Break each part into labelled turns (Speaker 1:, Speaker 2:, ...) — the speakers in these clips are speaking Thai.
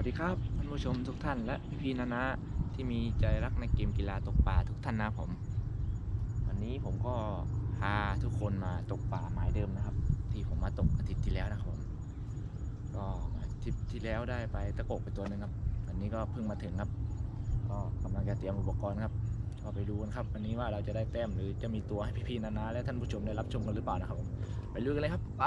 Speaker 1: ัสดีครับท่านผู้ชมทุกท่านและพี่ๆนานะที่มีใจรักในเกมกีฬาตกปลาทุกท่านนะผม วันนี้ผมก็พาทุกคนมาตกปลาหมายเดิมนะครับ ที่ผมมาตกอาทิตย์ที่แล้วนะครับผมก็อาทิตย์ที่แล้วได้ไปตะโกกไปตัวหนึ่งครับวันนี้ก็เพิ่งมาถึงครับ ก็กำลังจะเตรียมอุปกรณ์ครับก็ไปดูกันครับ วันนี้ว่าเราจะได้แต้มหรือจะมีตัวให้พี่ๆนานาและท่านผู้ชมได้รับชมกันหรือเปล่านะครับผมไปดูกันเลยครับไป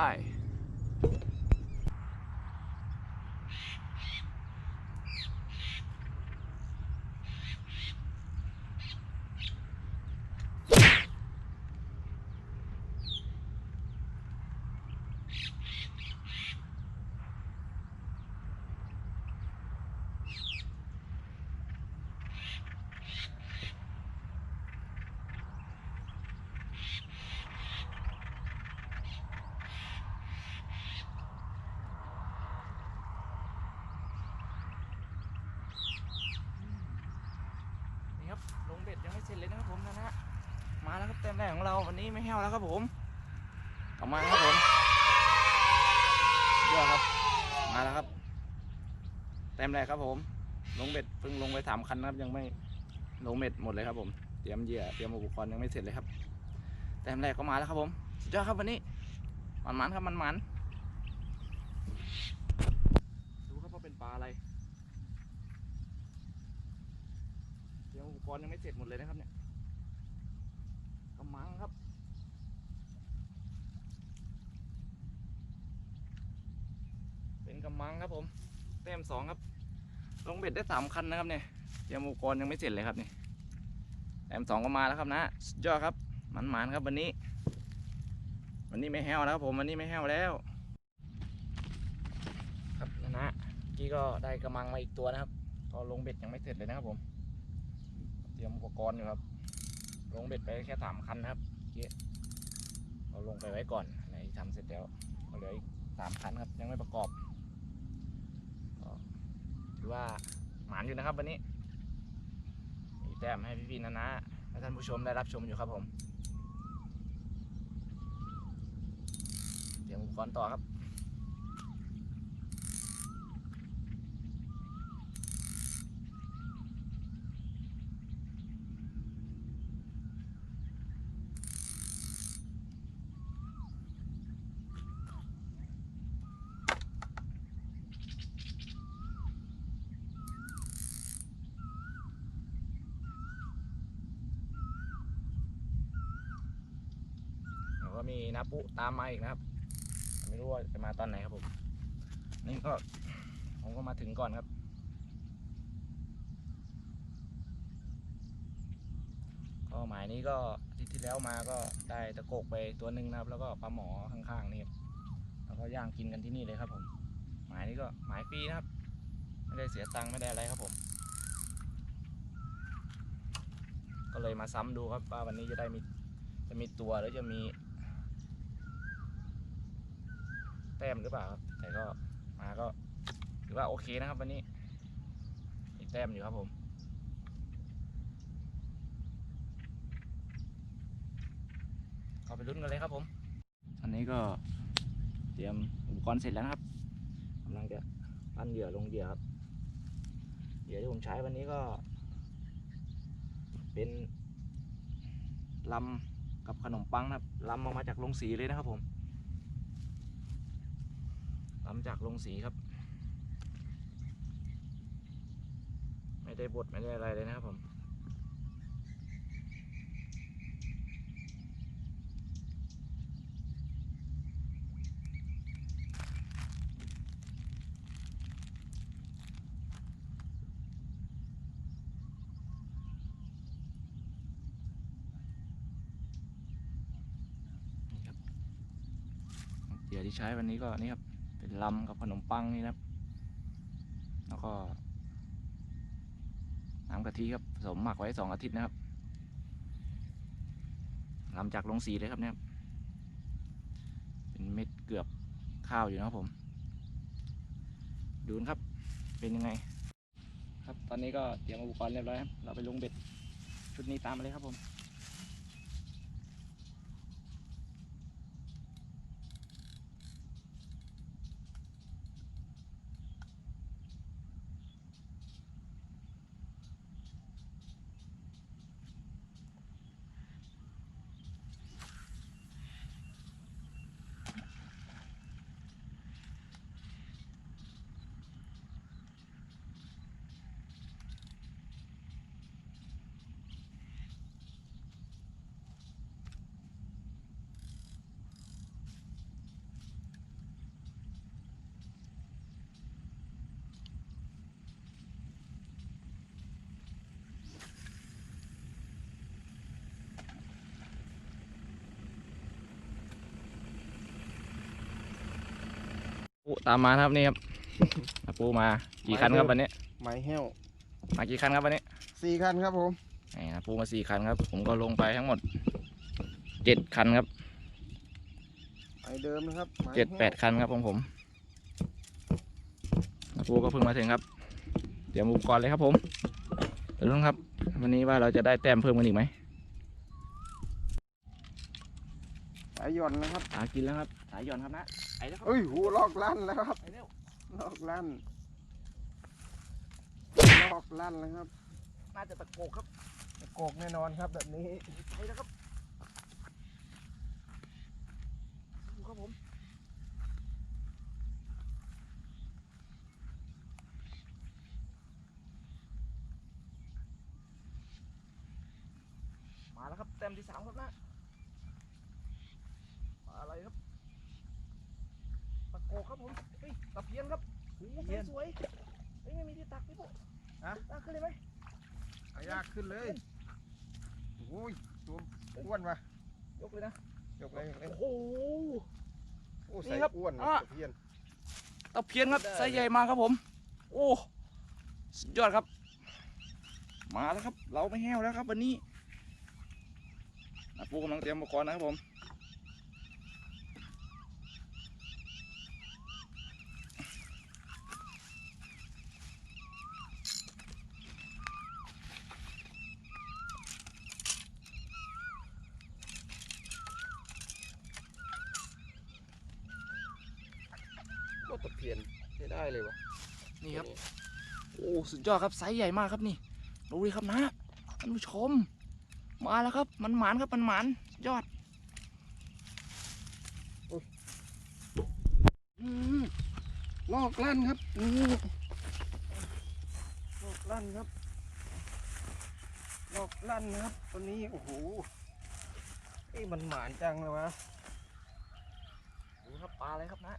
Speaker 1: นี่ครับลงเบ็ดยังไม่เสร็จเลยนะครับผมนะฮะมา แล้วครับเต็มแรกของเราวันนี้ไม่แห้วแล้วครับผมกลับมาครับผมเยอะครับ มาแล้วครับ เต็มแรกครับผม ลงเบ็ดเพิ่งลงไปสามคันนะครับ ยังไม่ลงเบ็ดหมดเลยครับผม เตรียมเหยื่อเตรียมอุปกรณ์ยังไม่เสร็จเลยครับ เต็มแรกก็มาแล้วครับผม สุดยอดครับวันนี้ มันมันครับมันมันดูครับว่าเป็นปลาอะไรเตรียมอุปกรณ์ยังไม่เสร็จหมดเลยนะครับเนี่ย มังครับ เป็นกำมังครับผมเต็มสองครับ ลงเบ็ดได้สามคันนะครับเนี่ยเตรียมอุปกรณ์ยังไม่เสร็จเลยครับนี่แต้มสองก็มาแล้วครับนะยอดครับมันหมานครับวันนี้ วันนี้ไม่แห้วแล้วครับผมวันนี้ไม่แห้วแล้ว ครับนะนะกี้ก็ได้กำมังมาอีกตัวนะครับ ก็ลงเบ็ดยังไม่เสร็จเลยนะครับผม เตรียมอุปกรณ์อยู่ครับ ลงเบ็ดไปแค่สามคันนะครับเกี้เราลงไปไว้ก่อนในทำเสร็จแล้วก็เหลืออีกสามคันครับ ยังไม่ประกอบถือว่าหมานอยู่นะครับวันนี้ มีแต้มให้พี่ๆนะนะและท่านผู้ชมได้รับชมอยู่ครับผม เตรียมอุปกรณ์ต่อครับ แล้วก็มีนาปุตามมาอีกนะครับ ไม่รู้ว่าจะมาตอนไหนครับผม นี่ก็ผมก็มาถึงก่อนครับ ก็หมายนี้ก็ทิตย์ที่แล้วมาก็ได้ตะโกกไปตัวหนึ่งนะครับ แล้วก็ปลาหมอข้างๆนี่ครับแล้วก็ย่างกินกันที่นี่เลยครับผม หมายนี้ก็หมายฟรีนะครับ ไม่ได้เสียตังค์ไม่ได้อะไรครับผม ก็เลยมาซ้ำดูครับว่าวันนี้จะได้มีจะมีตัวหรือจะมี แต้มหรือเปล่าครับแต่ก็มาก็ถือว่าโอเคนะครับ วันนี้มีแต้มอยู่ครับผมก็ไปลุ้นกันเลยครับผมตอนนี้ก็เตรียมอุปกรณ์เสร็จแล้วนะครับกำลังจะปั้นเหยื่อลงเหยื่อครับเหยื่อที่ผมใช้วันนี้ก็ เป็นลำกับขนมปังนะครับลำออกมาจากโรงสีเลยนะครับผม ทำจากโรงสีครับ ไม่ได้บดไม่ได้อะไรเลยนะครับผมนี่ครับเหยื่อที่ใช้วันนี้ก็นี่ครับ ลำกับขนมปังนี่นะครับ แล้วก็น้ำกะทิครับผสมหมักไว้สองอาทิตย์นะครับลำจากโรงสีเลยครับเนี่ยเป็นเม็ดเกือบข้าวอยู่นะครับผม ดูนะครับ เป็นยังไง ครับตอนนี้ก็เตรียมอุปกรณ์เรียบร้อยครับ เราไปลงเบ็ดชุดนี้ตามมาเลยครับผม ตามมานะครับนี่ครับนาปูมากี่คันครับวันนี้
Speaker 2: ไม้แห้ว
Speaker 1: มากี่คันครับวันนี้
Speaker 2: สี่คันครับผม
Speaker 1: นี่นาปูมาสี่คันครับ ผมก็ลงไปทั้งหมดเจ็ดคันครับ
Speaker 2: ไม้เดิมนะครับไม้
Speaker 1: เจ็ด
Speaker 2: ห้ว
Speaker 1: แปดคันครับของผมนาปูก็เพิ่งมาถึงครับ เดี๋ยวมุกก่อนเลยครับผมเดี๋ยวลุงครับ วันนี้ว่าเราจะได้แต้มเพิ่มกันอีกไหม
Speaker 2: สายหย่อนนะครับ
Speaker 1: หากินแล้วครับ สายหย่อนครับนะไปแล้วครับ
Speaker 2: เอ้ยหูลอกลั่นแล้วครับ
Speaker 1: ไปเร็ว
Speaker 2: ลอกลั่น ลอกลั่นแล้วครับ
Speaker 1: น่าจะตะโกกครับ
Speaker 2: ตะโกกแน่นอนครับแบบนี้
Speaker 1: ไปแล้วครับดูครับผมมาแล้วครับแต้มที่สามครับนะมาอะไรครับตะโกกครับผมเฮ้ยตะเพียนครับโอ้โหไซส์สวยเฮ้ยไม่มีที่ตักพี่ปุ๊
Speaker 2: ฮะ
Speaker 1: ตักขึ้นเลยไหม
Speaker 2: เอายากขึ้นเลยโอ้ยตัวอ้วนวะ
Speaker 1: ยกเลยนะ
Speaker 2: ยกเลยยกเลย
Speaker 1: โอ้โห
Speaker 2: โอ้
Speaker 1: นี่
Speaker 2: ใส่
Speaker 1: ครับ
Speaker 2: อ้วน
Speaker 1: อะ
Speaker 2: ตะเพียน
Speaker 1: ตะเพียนครับ
Speaker 2: ได้
Speaker 1: ไซส์ใหญ่มากครับผม โอ้สุดยอดครับ มาแล้วครับ เราไม่แห้วแล้วครับวันนี้อาปูกำลังเตรียมอุปกรณ์นะครับผม
Speaker 2: ก็ตะเพียนใช้ ได้เลยวะ
Speaker 1: นี่ครับ โอ้สุดยอดครับไซส์ใหญ่มากครับนี่ดูดิครับนะท่านผู้ชม มาแล้วครับ มันหมานครับมันหมานสุดยอด
Speaker 2: อืมลอกลั่นครับนี่ลอกลั่นครับลอกลั่นนะครับตัวนี้โอ้โหเอ้ยมันหมานจังเลยวะ
Speaker 1: ดูครับปลาอะไรครับนะ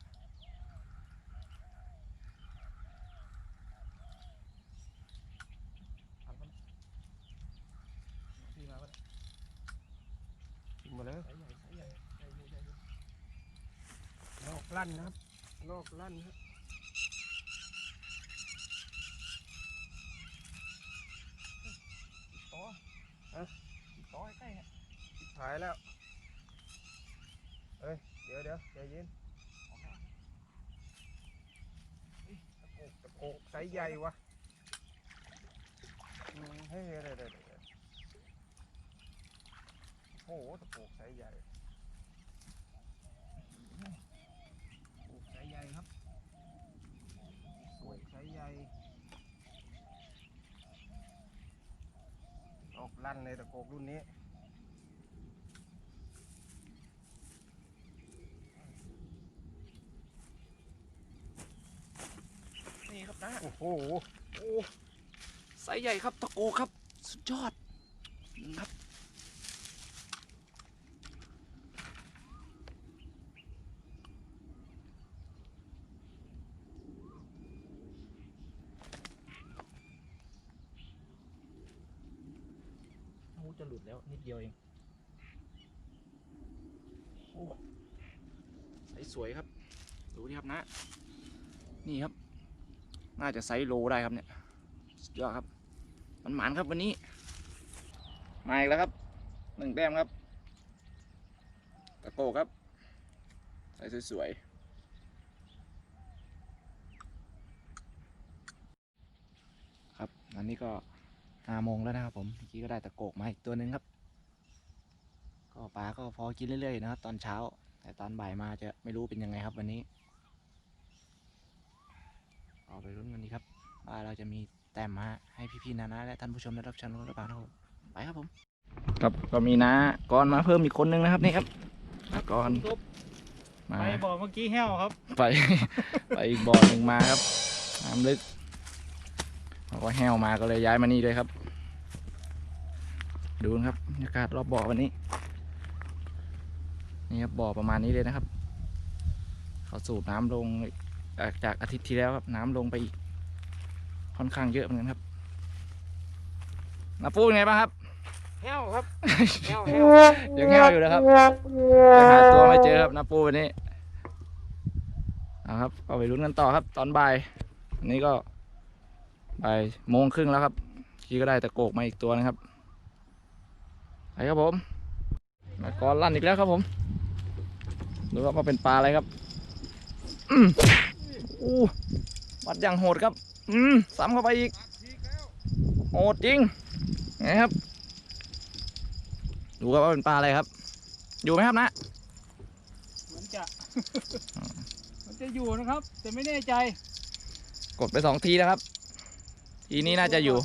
Speaker 1: พี่มาปะเนี่ย
Speaker 2: กินมาแล้ว
Speaker 1: ไซส์ใหญ่ไซส์ใหญ่ใหญ่อยู่ใหญ่อยู่
Speaker 2: ลั่นนะครับลอกลั่นครับ
Speaker 1: ต่อฮะต่อใกล้ๆเนี่ย
Speaker 2: หายแล้วเอ้ยเดี๋ยวเดี๋ยวใจเย็นตะโกกตะโกกไซส์ใหญ่วะอืมเฮ้ยเดี๋ยวเดี๋ยวโอ้โหตะโกกไซส์ใหญ่โอ้ไซส์ใหญ่ครับสวยไซส์ใหญ่ออกลั่ นเลยตะโกกรุ่นนี้
Speaker 1: นี่ครับนะ
Speaker 2: โอ้โห
Speaker 1: โอ้ไซส์ใหญ่ครับตะโกครับ สุดยอดครับโอ้จะหลุด แล้วนิดเดียวเองโอ้ไซสสวยครับ ดูดิครับนะ นี่ครับ น่าจะไซส์โลได้ครับเนี่ยสุดยอดครับ มันหมานครับวันนี้ มาอีกแล้วครับ หนึ่งแต้มครับ ตะโกครับ ใส่สวยๆ ครับ อันนี้ก็ ห้าโมงแล้วนะครับผมเมื่อกี้ก็ได้ตะโกกมาอีกตัวหนึ่งครับ ก็ปลาก็พอกินเรื่อยๆนะครับ ตอนเช้า แต่ตอนบ่ายมาจะไม่รู้เป็นยังไงครับวันนี้เอาไปรุ่นกันดีครับ ว่าเราจะมีแต้มมาให้พี่ๆนานาและท่านผู้ชมได้รับชมหรือเปล่านะครับผมไปครับผม ครับก็มีน้ากรมาเพิ่มอีกคนนึงนะครับนี่ครับน้ากรมา
Speaker 3: ไปบอกเมื่อกี้แห้วครับ
Speaker 1: ไป ไปอีกบ่อหนึ่งมาครับน้ำลึก เขาก็แห้วมาก็เลยย้ายมานี่เลยครับ ดูนะครับบรรยากาศรอบบ่อวันนี้ นี่ครับบ่อประมาณนี้เลยนะครับ เขาสูบน้ำลงจากจากอาทิตย์ที่แล้วครับน้ำลงไปอีกค่อนข้างเยอะเหมือนกันครับนาปูเป็นไงบ้างครับ
Speaker 2: แห้วครับแห้ว
Speaker 1: ยังแห้วอยู่นะครับยังหาตัวไม่เจอครับนาปูวันนี้นะครับก็ไปลุ้นกันต่อครับ ตอนบ่ายอันนี้ก็ บ่ายโมงครึ่งแล้วครับพี่ก็ได้ตะโกกมาอีกตัวนะครับไปครับผมมากรลั่นอีกแล้วครับผมดูครับว่าเป็นปลาอะไรครับอืมอู้วัดอย่างโหดครับ อืมซ้ำเข้าไปอีกโหดจริงไงครับ ดูครับว่าเป็นปลาอะไรครับ อยู่ไหมครับนะ
Speaker 3: เหมือนจะ มันจะอยู่นะครับ แต่ไม่แน่ใจ
Speaker 1: กดไปสองทีแล้วครับ ทีนี้น่าจะอยู่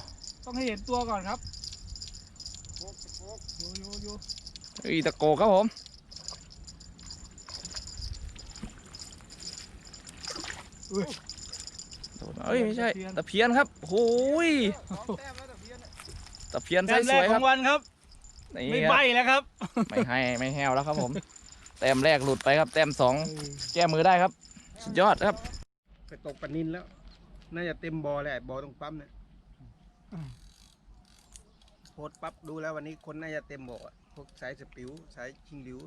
Speaker 3: ต้องให้เห็นตัวก่อนครับอยู่อยู่อยู่
Speaker 1: อีตะโกกครับผมโดนเอ้ยไม่ใช่ตะเพียนครับโอ้ยตะเพียนไซ
Speaker 3: แต้ม
Speaker 1: ส์
Speaker 3: แร
Speaker 1: ส
Speaker 3: ก
Speaker 1: วย
Speaker 3: ข
Speaker 1: ค
Speaker 3: อ
Speaker 1: รับ
Speaker 3: งวันครับ
Speaker 1: นี่
Speaker 3: ไม่
Speaker 1: ค
Speaker 3: ใบ
Speaker 1: รับ
Speaker 3: แล้วครับ
Speaker 1: ไม่ให้ไม่แห้วแล้วครับผม แต้มแรกหลุดไปครับ แต้มสองแก้มือได้ครับ สุดยอดครับ
Speaker 2: ไปตกปลานินแล้ว น่าจะเต็มบอเลยไอ้บอตรงปั๊มเนี่ยโพสปั๊บดูแล้ววันนี้คนน่าจะเต็มบ่อพวกสายสปิวสายชิงหลิว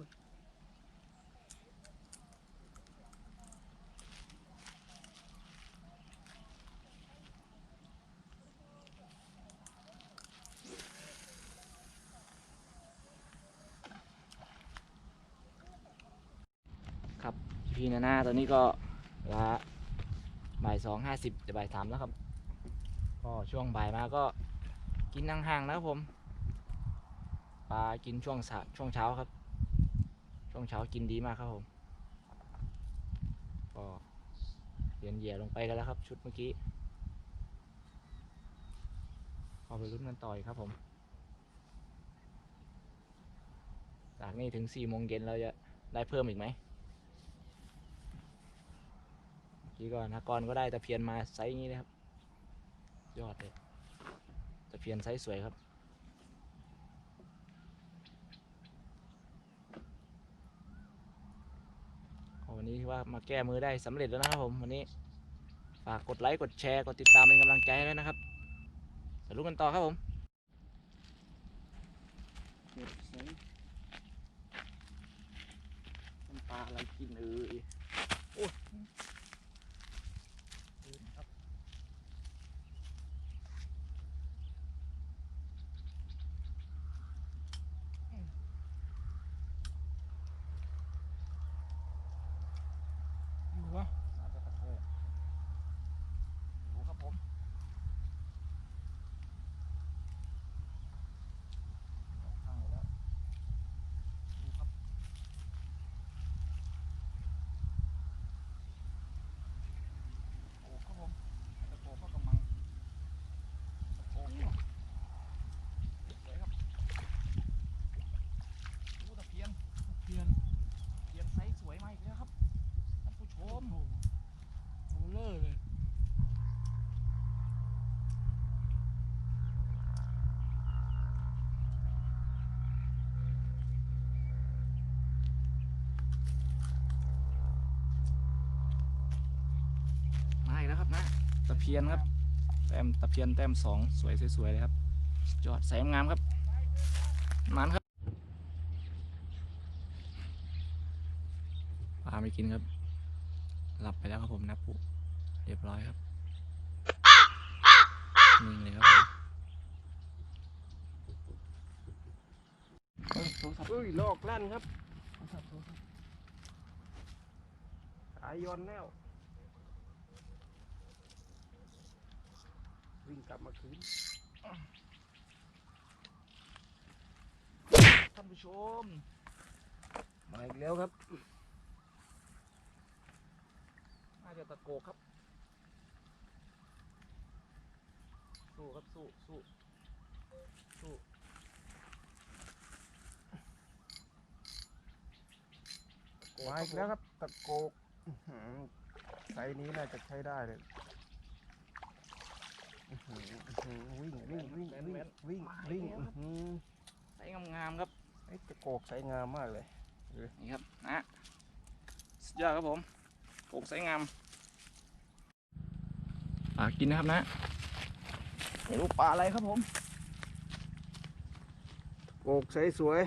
Speaker 1: ครับพี่นาหน่าตอนนี้ก็ลาายสองห้าสิบจะบ่ายสามแล้วครับก็ช่วงบ่ายมาก็กินห่างๆนะครับผมปลากินช่วงสะช่วงเช้าครับ ช่วงเช้ากินดีมากครับผมก็เปลี่ยนเหยื่อลงไปกันแล้วครับ ชุดเมื่อกี้เอาไปลุ้นกันต่ออีกครับผม จากนี้ถึงสี่โมงเย็นเราจะได้เพิ่มอีกไหม เมื่อกี้ก็นากรก็ได้ตะเพียนมาไซส์นี้นะครับ ยอดเลยตะเพียนไซส์สวยครับวันนี้ว่ามาแก้มือได้สำเร็จแล้วนะครับผมวันนี้ฝากกดไลค์กดแชร์กดติดตามเป็นกำลังใจให้ด้วยนะครับสรุปกันต่อครับผมปลาอะไรกินเอ่ย
Speaker 3: อยู่วะ
Speaker 1: น่าจะตะโกกดูครับผมข้างแล้วดูครับโอ้ครับผมตะโกกก็กำลังตะโกกสวยครับดูตะเพียน
Speaker 3: เพียน
Speaker 1: ตะเพียนไซส์สวยมากอีกแล้วครับท่านผู้ช
Speaker 3: โอ้
Speaker 1: ม
Speaker 3: โหโหเลอร์เลย
Speaker 1: มาอีกแล้วครับนะตะ เพียนครับ แต้มตะเพียนแต้มสองสวยสวยๆเลยครับสุดยอดแสงงามครับมันครับปลาไม่กินครับ หลับไปแล้วครับผมนะปุ๊เรียบร้อยครับนิ่งเลยครับผมเฮ้ยโทรศัพท์
Speaker 2: เฮ้ยลอกลั่นครับสายยอนแล้ว วิ่งกลับมาคืน
Speaker 1: ท่านผู้ชม
Speaker 2: มาอีกแล้วครับ
Speaker 1: น่าจะตะโกครับ สู้ครับ สู้ สู้ สู้
Speaker 2: มาอีกแล้วครับ ตะโก้ไซส์นี้น่าจะใช้ได้เลย วิ่งวิ่งวิ่งวิ่งวิ่งวิ่งอื้อหือ
Speaker 1: ใส่งามๆครับ
Speaker 2: ไอ้ตะโกกไซส์งามมากเลย
Speaker 1: นี่ครับนะสุดยอดครับผมโกกใสวยงามปลากินนะครับนะไม่รู้ปลาอะไรครับผม
Speaker 2: โกกไซส์สวย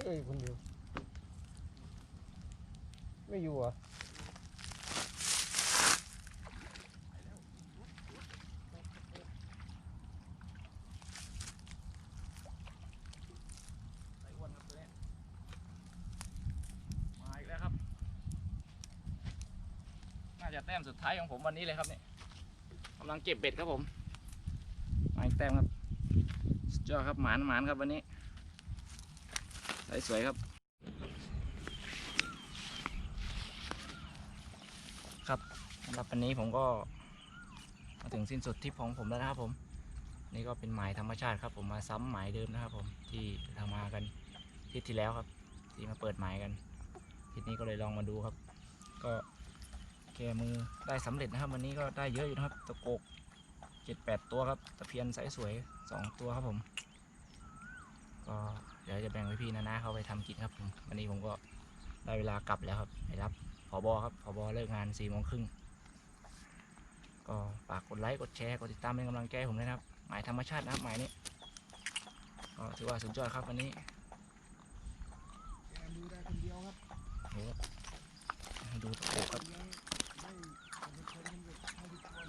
Speaker 1: ว
Speaker 2: อ้ยคนเดียวไม่อยู่เหรอะ
Speaker 1: ไอ้อ้วนครับตัวเนี้ยมาอีกแล้วครับน่าจะแต้มสุดท้ายของผมวันนี้เลยครับเนี่ยกำลังเก็บเบ็ดครับผมมาอีกแต้มครับสุดยอดครับหมานหมานครับวันนี้ สสวยครับ ครับสำหรับวันนี้ผมก็มาถึงสิ้นสุดทริปของผมแล้วนะครับผม นี่ก็เป็นหมายธรรมชาติครับผมมาซ้ำหมายเดิมนะครับผมที่เรามากันทริปที่แล้วครับ ที่มาเปิดหมายกันทริปนี้ก็เลยลองมาดูครับ ก็แกมือได้สำเร็จนะครับ วันนี้ก็ได้เยอะอยู่นะครับตะโกกเจ็ดแปดตัวครับตะเพียนสายสวยสองตัวครับผม ก็ เดี๋ยวจะแบ่งไว้พี่นะนะเขาไปทำกิจครับผมวันนี้ผมก็ได้เวลากลับแล้วครับไปรับผอบอครับผอบอเลิกงานสี่โมงครึ่งก็ฝากกดไลค์กดแชร์กดติดตามเป็นกำลังใจให้ผมด้วยนะครับ หมายธรรมชาตินะครับหมายนี้ก็ถือว่าสุดยอดครับวันนี้
Speaker 2: แกมือได้คนเดียวครับ
Speaker 1: โหให้ดูตะโกกครับ
Speaker 2: ยังไม่เอาไปชนกันอยู่ให้ทุกคน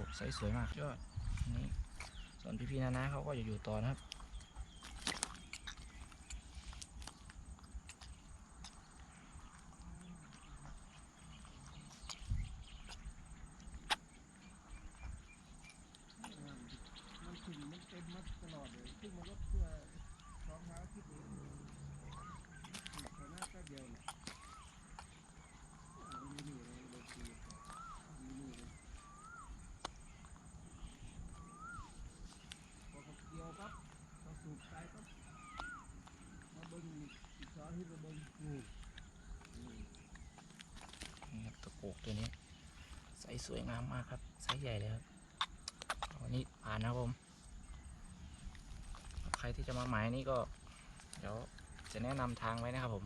Speaker 1: โกกใสสวยมากยอดนี้ส่วนพี่ๆนานะเขาก็จะอยู่ต่อนะครับ
Speaker 2: มันถึงมันเต็มมาตลอดเลยซึ่งมันลดเพื่อรองเท้าที่ตัวเองถูกชนะแค่เดียวเนี่ยเอาอยู่นี่เลยเลยคืออยู่นี่เลยพอเขาเกี่ยวปั๊บเขาสูบไปปั๊บมาเบิ้งอีกสองที่มาเบิ้ง
Speaker 1: นี่ครับตะโกกตัวนี้ไซส์สวยงามมากครับไซส์ใหญ่เลยครับวันนี้ผ่านนะครับผม ใครที่จะมาหมายนี่ก็ เดี๋ยวจะแนะนำทางไว้นะครับผม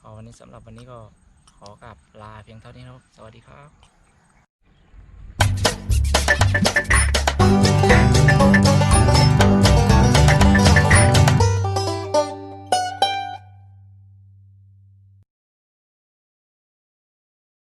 Speaker 1: ก็วันนี้สำหรับวันนี้ก็ขอกลับลาเพียงเท่านี้นะครับ สวัสดีครับ